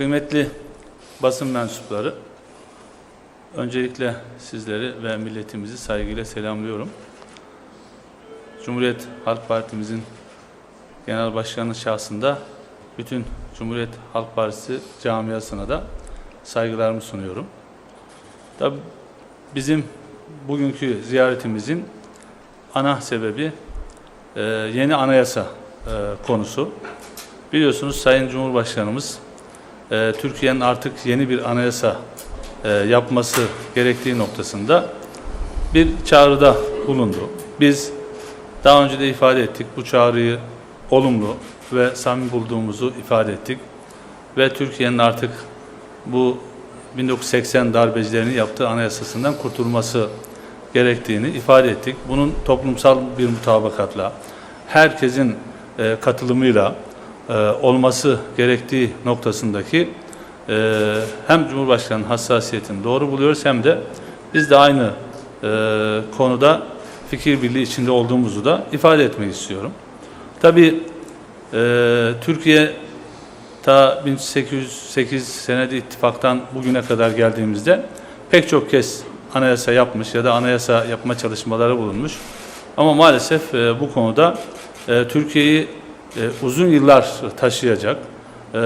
Kıymetli basın mensupları, öncelikle sizleri ve milletimizi saygıyla selamlıyorum. Cumhuriyet Halk Partimizin Genel Başkanı şahsında bütün Cumhuriyet Halk Partisi camiasına da saygılarımı sunuyorum. Tabii bizim bugünkü ziyaretimizin ana sebebi e, yeni anayasa e, konusu. Biliyorsunuz Sayın Cumhurbaşkanımız e, Türkiye'nin artık yeni bir anayasa e, yapması gerektiği noktasında bir çağrıda bulundu. Biz daha önce de ifade ettik. Bu çağrıyı olumlu ve samimi bulduğumuzu ifade ettik. Ve Türkiye'nin artık bu 1980 darbecilerinin yaptığı anayasasından kurtulması gerektiğini ifade ettik. Bunun toplumsal bir mutabakatla, herkesin e, katılımıyla e, olması gerektiği noktasındaki e, hem Cumhurbaşkanı'nın hassasiyetini doğru buluyoruz hem de biz de aynı e, konuda fikir birliği içinde olduğumuzu da ifade etmek istiyorum. Tabii Türkiye ta 1808 senede ittifaktan bugüne kadar geldiğimizde pek çok kez anayasa yapmış ya da anayasa yapma çalışmaları bulunmuş. Ama maalesef bu konuda e, Türkiye'yi e, uzun yıllar taşıyacak, e,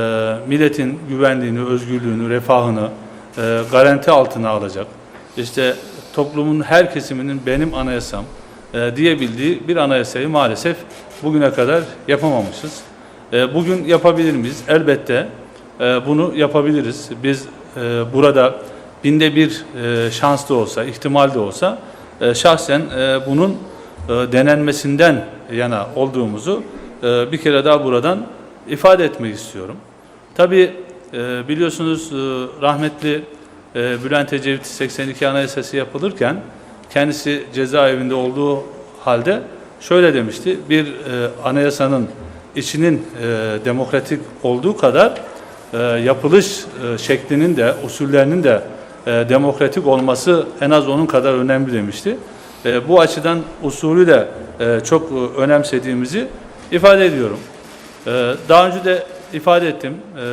milletin güvenliğini, özgürlüğünü, refahını e, garanti altına alacak, işte toplumun her kesiminin benim anayasam e, diyebildiği bir anayasayı maalesef bugüne kadar yapamamışız. E, bugün yapabilir miyiz? Elbette e, bunu yapabiliriz. Biz e, burada binde bir e, şans da olsa, ihtimal de olsa e, şahsen e, bunun e, denenmesinden yana olduğumuzu e, bir kere daha buradan ifade etmek istiyorum. Tabii e, biliyorsunuz e, rahmetli e, Bülent Ecevit 82 Anayasası yapılırken kendisi cezaevinde olduğu halde şöyle demişti. Bir anayasanın içinin demokratik olduğu kadar yapılış şeklinin de usullerinin de demokratik olması en az onun kadar önemli demişti. Bu açıdan usulü de çok önemsediğimizi ifade ediyorum. E, daha önce de ifade ettim. E,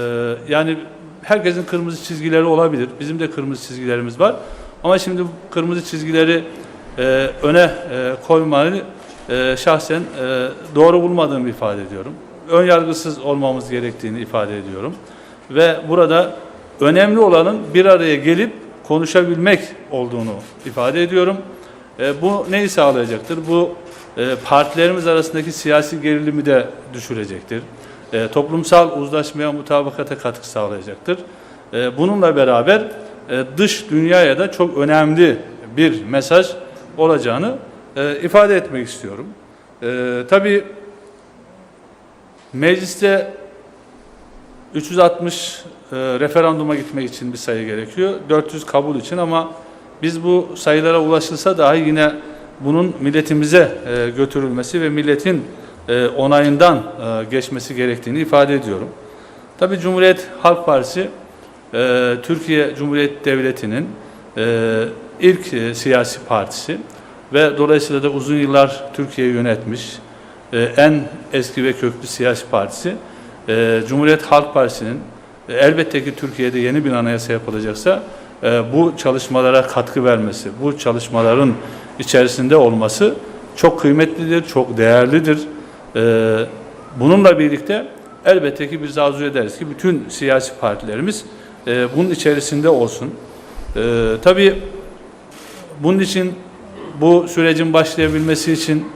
yani herkesin kırmızı çizgileri olabilir. Bizim de kırmızı çizgilerimiz var. Ama şimdi kırmızı çizgileri e, öne e, koymayı e, şahsen e, doğru bulmadığımı ifade ediyorum. Ön yargısız olmamız gerektiğini ifade ediyorum. Ve burada önemli olanın bir araya gelip konuşabilmek olduğunu ifade ediyorum. E, bu neyi sağlayacaktır? Bu partilerimiz arasındaki siyasi gerilimi de düşürecektir. E, toplumsal uzlaşmaya, mutabakata katkı sağlayacaktır. E, bununla beraber e, dış dünyaya da çok önemli bir mesaj olacağını e, ifade etmek istiyorum. E, tabii mecliste 360 e, referanduma gitmek için bir sayı gerekiyor. 400 kabul için ama biz bu sayılara ulaşılsa dahi yine bunun milletimize e, götürülmesi ve milletin e, onayından e, geçmesi gerektiğini ifade ediyorum. Tabii Cumhuriyet Halk Partisi e, Türkiye Cumhuriyet Devleti'nin e, ilk e, siyasi partisi ve dolayısıyla da uzun yıllar Türkiye'yi yönetmiş e, en eski ve köklü siyasi partisi. E, Cumhuriyet Halk Partisi'nin e, elbette ki Türkiye'de yeni bir anayasa yapılacaksa e, bu çalışmalara katkı vermesi, bu çalışmaların içerisinde olması çok kıymetlidir, çok değerlidir. E, bununla birlikte elbette ki biz arzu ederiz ki bütün siyasi partilerimiz e, bunun içerisinde olsun. E, tabii bunun için bu sürecin başlayabilmesi için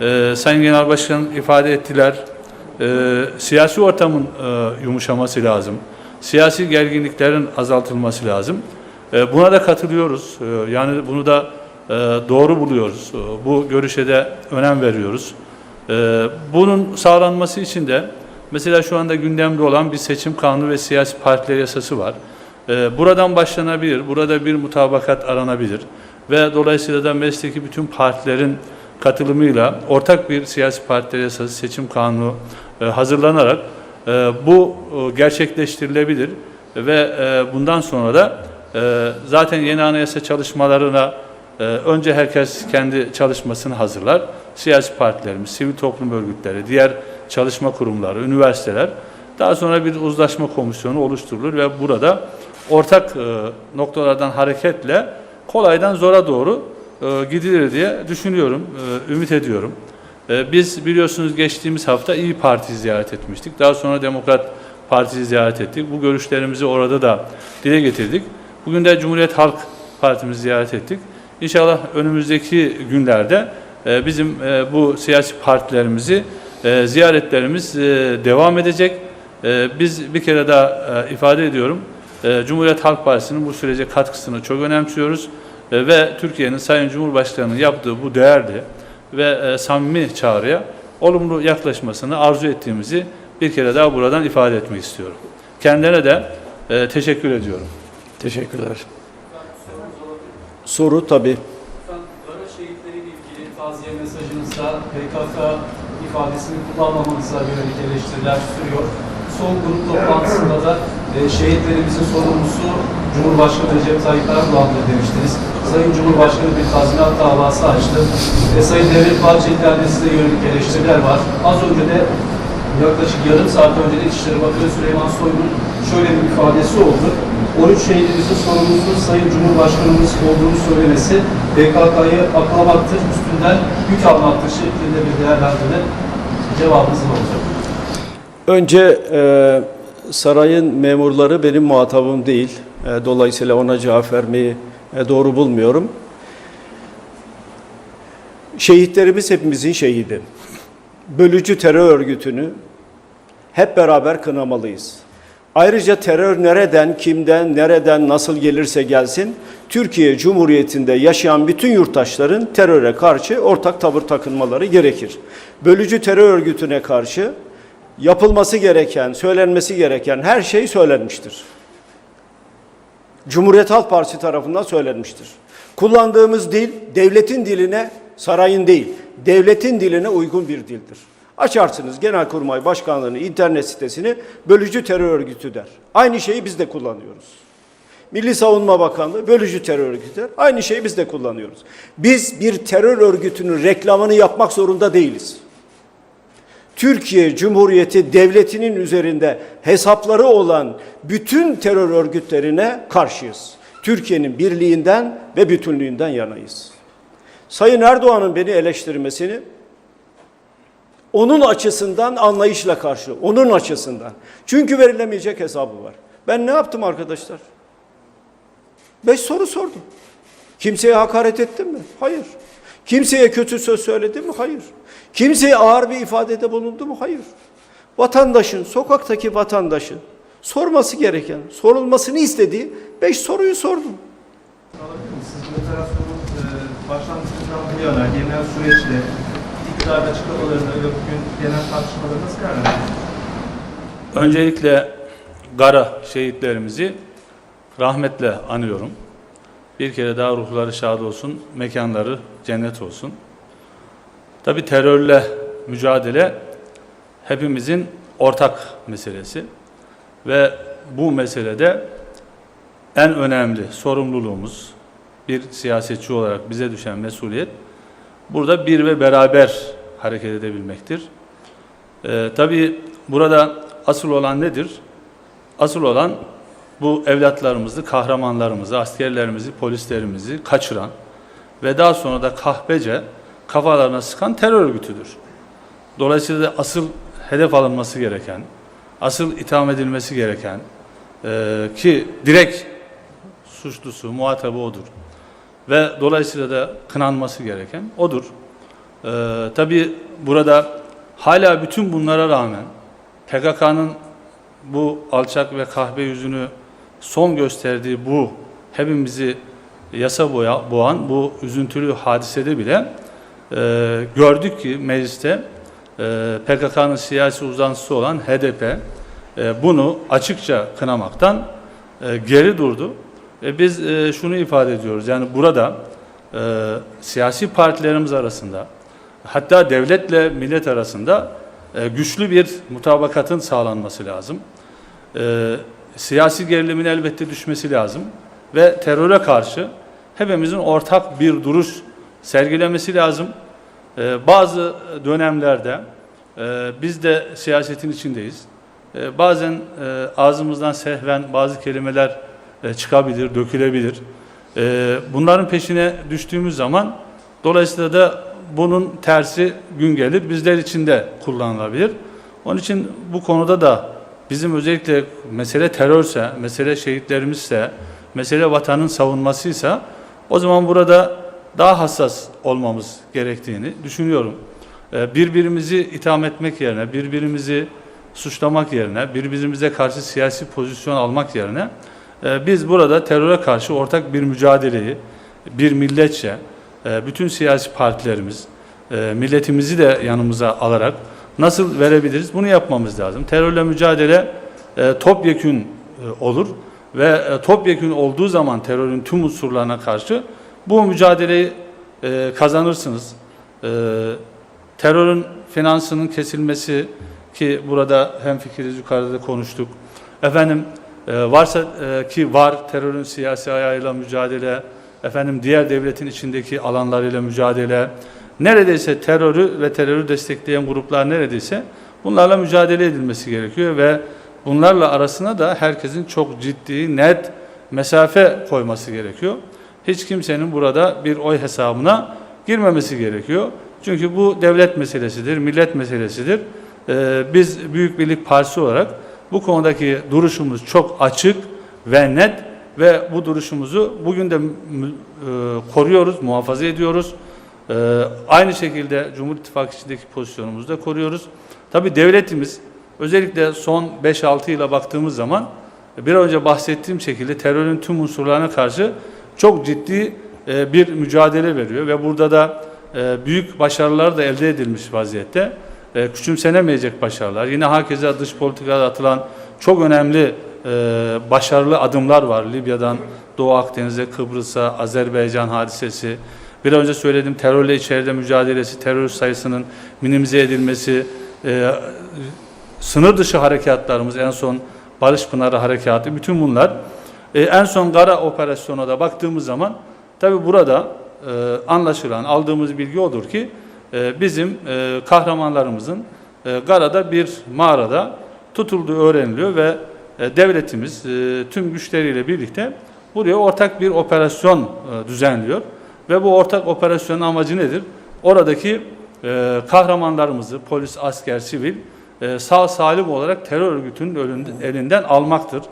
e, Sayın Genel Başkan ifade ettiler. E, siyasi ortamın e, yumuşaması lazım. Siyasi gerginliklerin azaltılması lazım. E, buna da katılıyoruz. E, yani bunu da doğru buluyoruz. E, bu görüşe de önem veriyoruz. E, bunun sağlanması için de mesela şu anda gündemde olan bir seçim kanunu ve siyasi partiler yasası var. Buradan başlanabilir. Burada bir mutabakat aranabilir ve dolayısıyla da meclisteki bütün partilerin katılımıyla ortak bir siyasi partiler yasası seçim kanunu e, hazırlanarak e, bu e, gerçekleştirilebilir ve bundan sonra da zaten yeni anayasa çalışmalarına e, önce herkes kendi çalışmasını hazırlar. Siyasi partilerimiz, sivil toplum örgütleri, diğer çalışma kurumları, üniversiteler Daha sonra bir uzlaşma komisyonu oluşturulur ve burada ortak e, noktalardan hareketle kolaydan zora doğru e, gidilir diye düşünüyorum, e, ümit ediyorum. E, Biz biliyorsunuz geçtiğimiz hafta İyi Parti ziyaret etmiştik. Daha sonra Demokrat Parti'yi ziyaret ettik. Bu görüşlerimizi orada da dile getirdik. Bugün de Cumhuriyet Halk Partimizi ziyaret ettik. İnşallah önümüzdeki günlerde e, bizim e, bu siyasi partilerimizi e, ziyaretlerimiz devam edecek. Biz bir kere daha ifade ediyorum. Cumhuriyet Halk Partisi'nin bu sürece katkısını çok önemsiyoruz. Ve Türkiye'nin Sayın Cumhurbaşkanı'nın yaptığı bu değerli ve samimi çağrıya olumlu yaklaşmasını arzu ettiğimizi bir kere daha buradan ifade etmek istiyorum. Kendilerine de teşekkür ediyorum. Teşekkürler. Soru tabii. Gara şehitleriyle ilgili taziye mesajınızda PKK ifadesini kullanmamanıza yönelik eleştiriler sürüyor. Son grup toplantısında da e, şehitlerimizin sorumlusu Cumhurbaşkanı Recep Tayyip Erdoğan'dır demiştiniz. Sayın Cumhurbaşkanı bir tazminat davası açtı. E, Sayın Devlet Bahçeli'den de size yönelik eleştiriler var. Az önce de yaklaşık yarım saat önce de İçişleri Bakanı Süleyman Soylu'nun şöyle bir ifadesi oldu. 13 şehidimizin sorumlusunun Sayın Cumhurbaşkanımız olduğunu söylemesi PKK'yı aklamaktır, üstünden yük almaktır şeklinde bir değerlendirme cevabınız ne olacak? Önce e, sarayın memurları benim muhatabım değil. E, dolayısıyla ona cevap vermeyi e, doğru bulmuyorum. Şehitlerimiz hepimizin şehidi. Bölücü terör örgütünü hep beraber kınamalıyız. Ayrıca terör nereden, kimden, nereden, nasıl gelirse gelsin, Türkiye Cumhuriyeti'nde yaşayan bütün yurttaşların teröre karşı ortak tavır takınmaları gerekir. Bölücü terör örgütüne karşı yapılması gereken, söylenmesi gereken her şey söylenmiştir. Cumhuriyet Halk Partisi tarafından söylenmiştir. Kullandığımız dil devletin diline, sarayın değil, devletin diline uygun bir dildir. Açarsınız Genelkurmay Başkanlığı'nın internet sitesini bölücü terör örgütü der. Aynı şeyi biz de kullanıyoruz. Milli Savunma Bakanlığı bölücü terör örgütü der. Aynı şeyi biz de kullanıyoruz. Biz bir terör örgütünün reklamını yapmak zorunda değiliz. Türkiye Cumhuriyeti devletinin üzerinde hesapları olan bütün terör örgütlerine karşıyız. Türkiye'nin birliğinden ve bütünlüğünden yanayız. Sayın Erdoğan'ın beni eleştirmesini onun açısından anlayışla karşı, onun açısından. Çünkü verilemeyecek hesabı var. Ben ne yaptım arkadaşlar? Beş soru sordum. Kimseye hakaret ettim mi? Hayır. Kimseye kötü söz söyledim mi? Hayır. Kimseye ağır bir ifadede bulundu mu? Hayır. Vatandaşın, sokaktaki vatandaşın sorması gereken, sorulmasını istediği beş soruyu sordum. Alabilir misiniz? Bu operasyonun e, başlangıcından bu yana genel süreçle iktidar açıklamalarını ve bugün genel tartışmaları nasıl değerlendiriyorsunuz? Öncelikle Gara şehitlerimizi rahmetle anıyorum. Bir kere daha ruhları şad olsun, mekanları cennet olsun. Tabi terörle mücadele hepimizin ortak meselesi ve bu meselede en önemli sorumluluğumuz bir siyasetçi olarak bize düşen mesuliyet burada bir ve beraber hareket edebilmektir. Ee, tabii burada asıl olan nedir? Asıl olan bu evlatlarımızı, kahramanlarımızı, askerlerimizi, polislerimizi kaçıran ve daha sonra da kahpece kafalarına sıkan terör örgütüdür. Dolayısıyla da asıl hedef alınması gereken, asıl itham edilmesi gereken e, ki direkt suçlusu, muhatabı odur. Ve dolayısıyla da kınanması gereken odur. E, tabii burada hala bütün bunlara rağmen PKK'nın bu alçak ve kahve yüzünü son gösterdiği bu hepimizi yasa boya, boğan bu üzüntülü hadisede bile e, gördük ki mecliste e, PKK'nın siyasi uzantısı olan HDP e, bunu açıkça kınamaktan e, geri durdu. Ve biz e, şunu ifade ediyoruz yani burada e, siyasi partilerimiz arasında hatta devletle millet arasında e, güçlü bir mutabakatın sağlanması lazım. E, siyasi gerilimin elbette düşmesi lazım ve teröre karşı hepimizin ortak bir duruş sergilemesi lazım. E, bazı dönemlerde e, biz de siyasetin içindeyiz. e, bazen e, ağzımızdan sehven bazı kelimeler e, çıkabilir, dökülebilir. E, bunların peşine düştüğümüz zaman dolayısıyla da bunun tersi gün gelir bizler için de kullanılabilir. Onun için bu konuda da bizim özellikle mesele terörse, mesele şehitlerimizse, mesele vatanın savunmasıysa o zaman burada daha hassas olmamız gerektiğini düşünüyorum. Ee, Birbirimizi itham etmek yerine, birbirimizi suçlamak yerine, birbirimize karşı siyasi pozisyon almak yerine e, biz burada teröre karşı ortak bir mücadeleyi bir milletçe, e, bütün siyasi partilerimiz, e, milletimizi de yanımıza alarak nasıl verebiliriz? Bunu yapmamız lazım. Terörle mücadele e, topyekün olur ve topyekün olduğu zaman terörün tüm unsurlarına karşı bu mücadeleyi kazanırsınız. Terörün finansının kesilmesi ki burada hem fikiriz yukarıda da konuştuk. Efendim varsa e, ki var terörün siyasi ayağıyla mücadele, efendim diğer devletin içindeki alanlarıyla mücadele, neredeyse terörü ve terörü destekleyen gruplar neredeyse bunlarla mücadele edilmesi gerekiyor ve bunlarla arasına da herkesin çok ciddi, net mesafe koyması gerekiyor. Hiç kimsenin burada bir oy hesabına girmemesi gerekiyor. Çünkü bu devlet meselesidir, millet meselesidir. Ee, biz Büyük Birlik Partisi olarak bu konudaki duruşumuz çok açık ve net ve bu duruşumuzu bugün de e, koruyoruz, muhafaza ediyoruz. Ee, aynı şekilde Cumhur İttifakı içindeki pozisyonumuzu da koruyoruz. Tabii devletimiz özellikle son 5-6 yıla baktığımız zaman bir önce bahsettiğim şekilde terörün tüm unsurlarına karşı çok ciddi e, bir mücadele veriyor ve burada da e, büyük başarılar da elde edilmiş vaziyette. E, Küçümsenemeyecek başarılar. Yine hakeza dış politikada atılan çok önemli e, başarılı adımlar var. Libya'dan Doğu Akdeniz'e, Kıbrıs'a, Azerbaycan hadisesi. Bir önce söyledim terörle içeride mücadelesi, terör sayısının minimize edilmesi, e, sınır dışı harekatlarımız en son Barış Pınarı Harekatı bütün bunlar e, en son Gara operasyona da baktığımız zaman tabi burada e, anlaşılan aldığımız bilgi odur ki bizim e, kahramanlarımızın e, Gara'da bir mağarada tutulduğu öğreniliyor ve e, devletimiz tüm güçleriyle birlikte buraya ortak bir operasyon düzenliyor ve bu ortak operasyonun amacı nedir? Oradaki kahramanlarımızı polis, asker, sivil sağ salim olarak terör örgütünün elinden almaktır.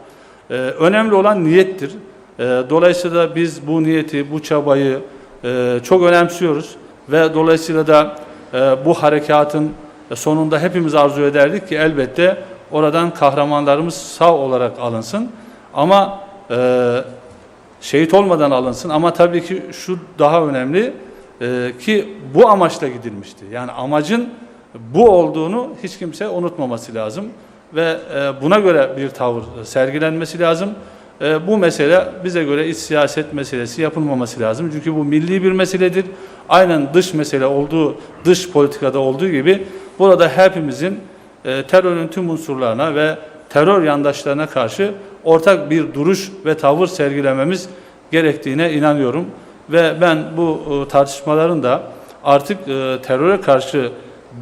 Önemli olan niyettir. Dolayısıyla biz bu niyeti, bu çabayı çok önemsiyoruz ve dolayısıyla da e, bu harekatın sonunda hepimiz arzu ederdik ki elbette oradan kahramanlarımız sağ olarak alınsın. Ama e, şehit olmadan alınsın. Ama tabii ki şu daha önemli e, ki bu amaçla gidilmişti. Yani amacın bu olduğunu hiç kimse unutmaması lazım ve e, buna göre bir tavır sergilenmesi lazım. E, bu mesele bize göre iç siyaset meselesi yapılmaması lazım. Çünkü bu milli bir meseledir. Aynen dış mesele olduğu, dış politikada olduğu gibi burada hepimizin e, terörün tüm unsurlarına ve terör yandaşlarına karşı ortak bir duruş ve tavır sergilememiz gerektiğine inanıyorum. Ve ben bu e, tartışmaların da artık e, teröre karşı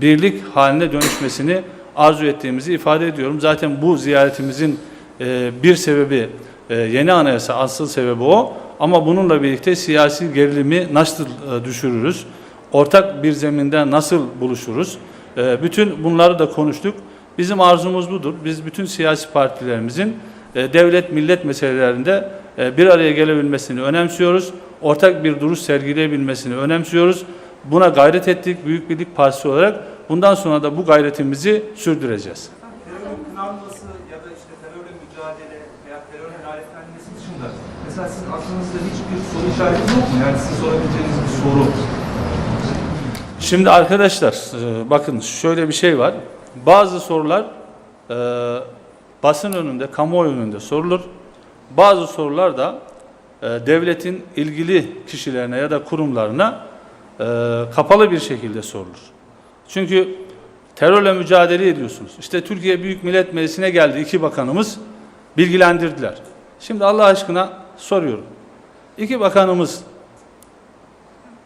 birlik haline dönüşmesini arzu ettiğimizi ifade ediyorum. Zaten bu ziyaretimizin e, bir sebebi e, yeni anayasa asıl sebebi o. Ama bununla birlikte siyasi gerilimi nasıl e, düşürürüz? Ortak bir zeminde nasıl buluşuruz? E, bütün bunları da konuştuk. Bizim arzumuz budur. Biz bütün siyasi partilerimizin e, devlet millet meselelerinde bir araya gelebilmesini önemsiyoruz. Ortak bir duruş sergileyebilmesini önemsiyoruz. Buna gayret ettik Büyük Birlik Partisi olarak. Bundan sonra da bu gayretimizi sürdüreceğiz. Terörün kınanması ya da işte terörle mücadele veya terörün lanetlenmesi dışında mesela sizin aklınızda işareti yok mu? Yani sorabileceğiniz bir soru. Şimdi arkadaşlar e, bakın şöyle bir şey var. Bazı sorular e, basın önünde, kamuoyu önünde sorulur. Bazı sorular da e, devletin ilgili kişilerine ya da kurumlarına e, kapalı bir şekilde sorulur. Çünkü terörle mücadele ediyorsunuz. İşte Türkiye Büyük Millet Meclisi'ne geldi iki bakanımız bilgilendirdiler. Şimdi Allah aşkına soruyorum. İki bakanımız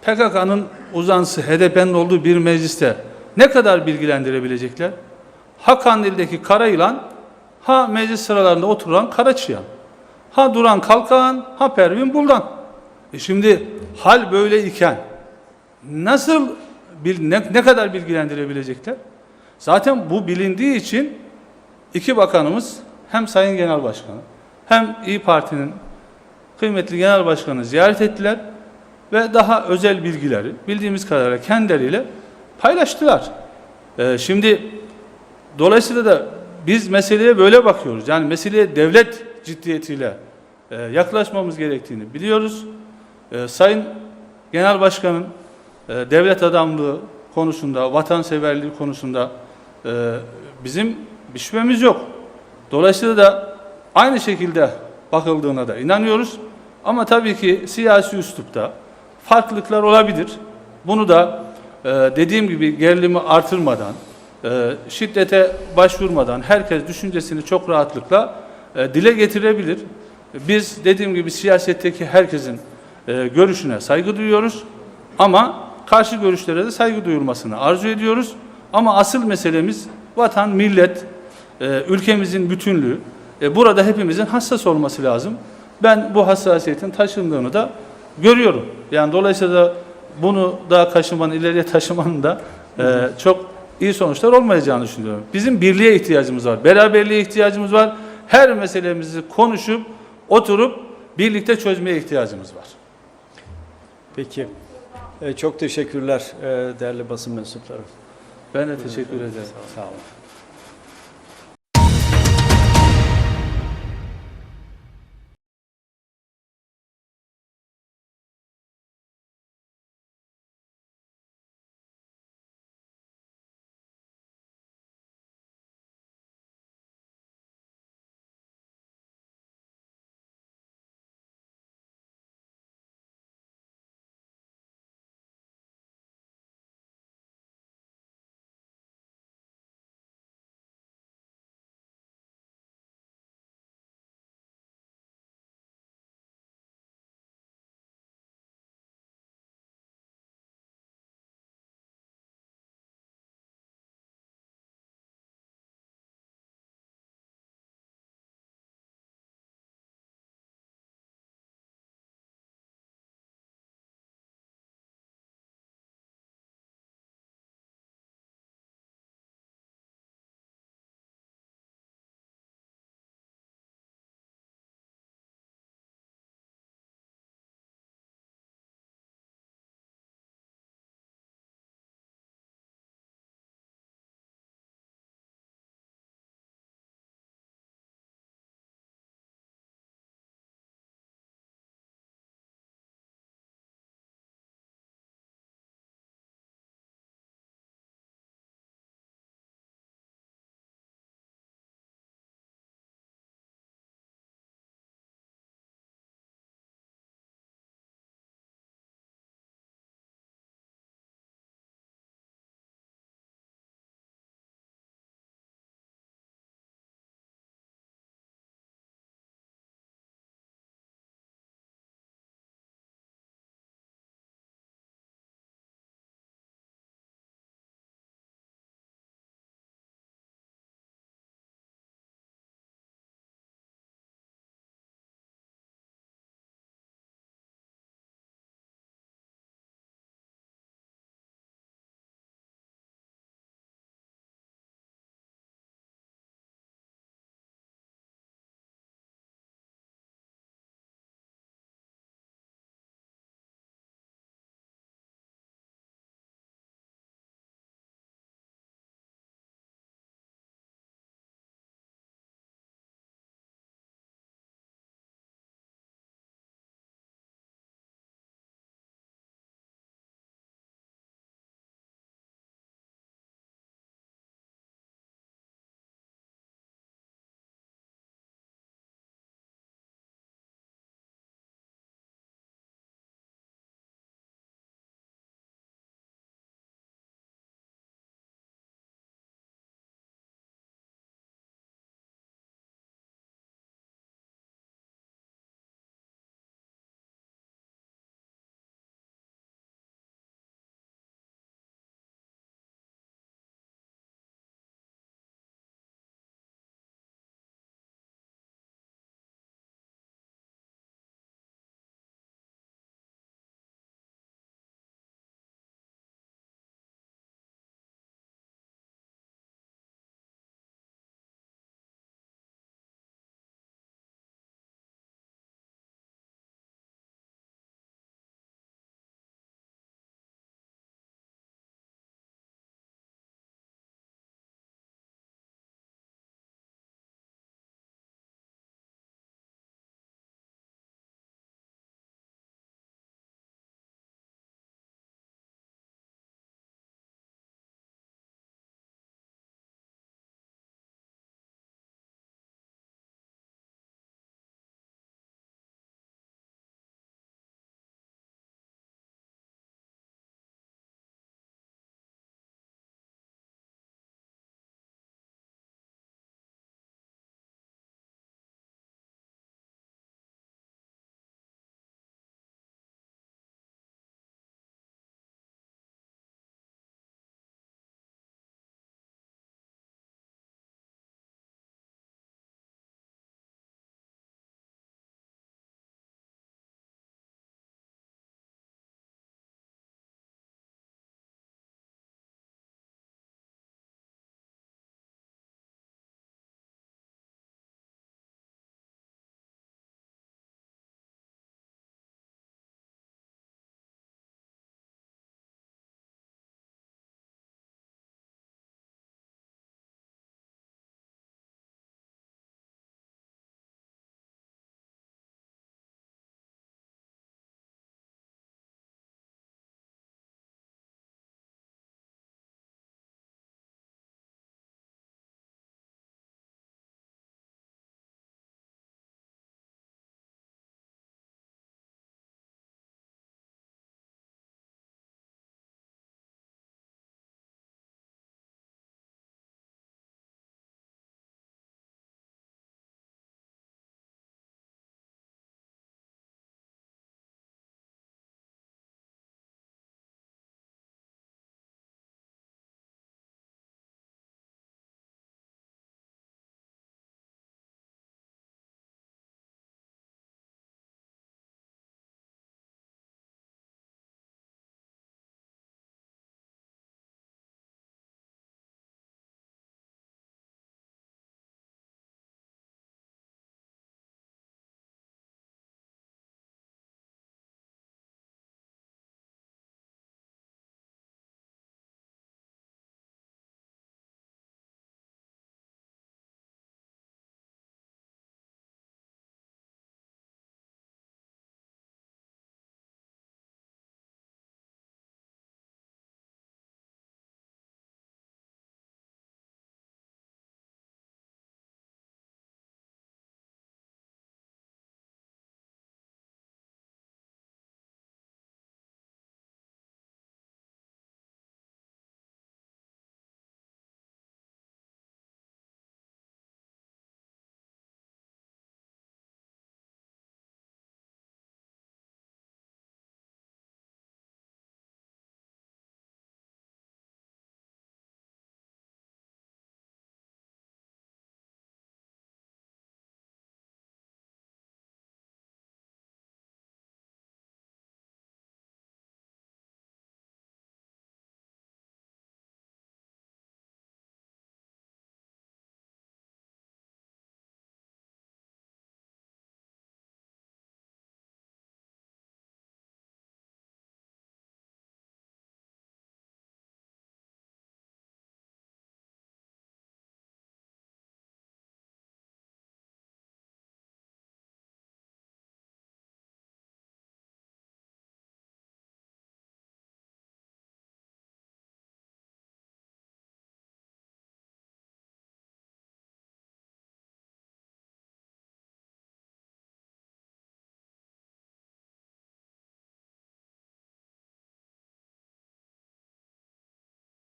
PKK'nın uzantısı HDP'nin olduğu bir mecliste ne kadar bilgilendirebilecekler? Hakkandil'deki kara yılan ha meclis sıralarında oturan Karaçıyan, ha Duran Kalkan, ha Pervin Buldan. E şimdi hal böyle iken nasıl ne, ne kadar bilgilendirebilecekler? Zaten bu bilindiği için iki bakanımız hem Sayın Genel Başkanı hem İyi Parti'nin kıymetli Genel Başkanı ziyaret ettiler ve daha özel bilgileri bildiğimiz kadarıyla kendileriyle paylaştılar. Ee, şimdi dolayısıyla da biz meseleye böyle bakıyoruz. Yani meseleye devlet ciddiyetiyle e, yaklaşmamız gerektiğini biliyoruz. Ee, Sayın Genel Başkan'ın e, devlet adamlığı konusunda, vatanseverliği konusunda e, bizim bir şüphemiz yok. Dolayısıyla da aynı şekilde bakıldığına da inanıyoruz. Ama tabii ki siyasi üslupta farklılıklar olabilir. Bunu da e, dediğim gibi gerilimi artırmadan, e, şiddete başvurmadan herkes düşüncesini çok rahatlıkla e, dile getirebilir. Biz dediğim gibi siyasetteki herkesin e, görüşüne saygı duyuyoruz ama karşı görüşlere de saygı duyulmasını arzu ediyoruz. Ama asıl meselemiz vatan, millet, e, ülkemizin bütünlüğü. E, burada hepimizin hassas olması lazım. Ben bu hassasiyetin taşındığını da görüyorum. Yani dolayısıyla bunu daha kaşımanın, ileriye taşımanın da e, çok iyi sonuçlar olmayacağını düşünüyorum. Bizim birliğe ihtiyacımız var, beraberliğe ihtiyacımız var. Her meselemizi konuşup, oturup birlikte çözmeye ihtiyacımız var. Peki. E, çok teşekkürler e, değerli basın mensupları. Ben de teşekkür ederim. Sağ olun.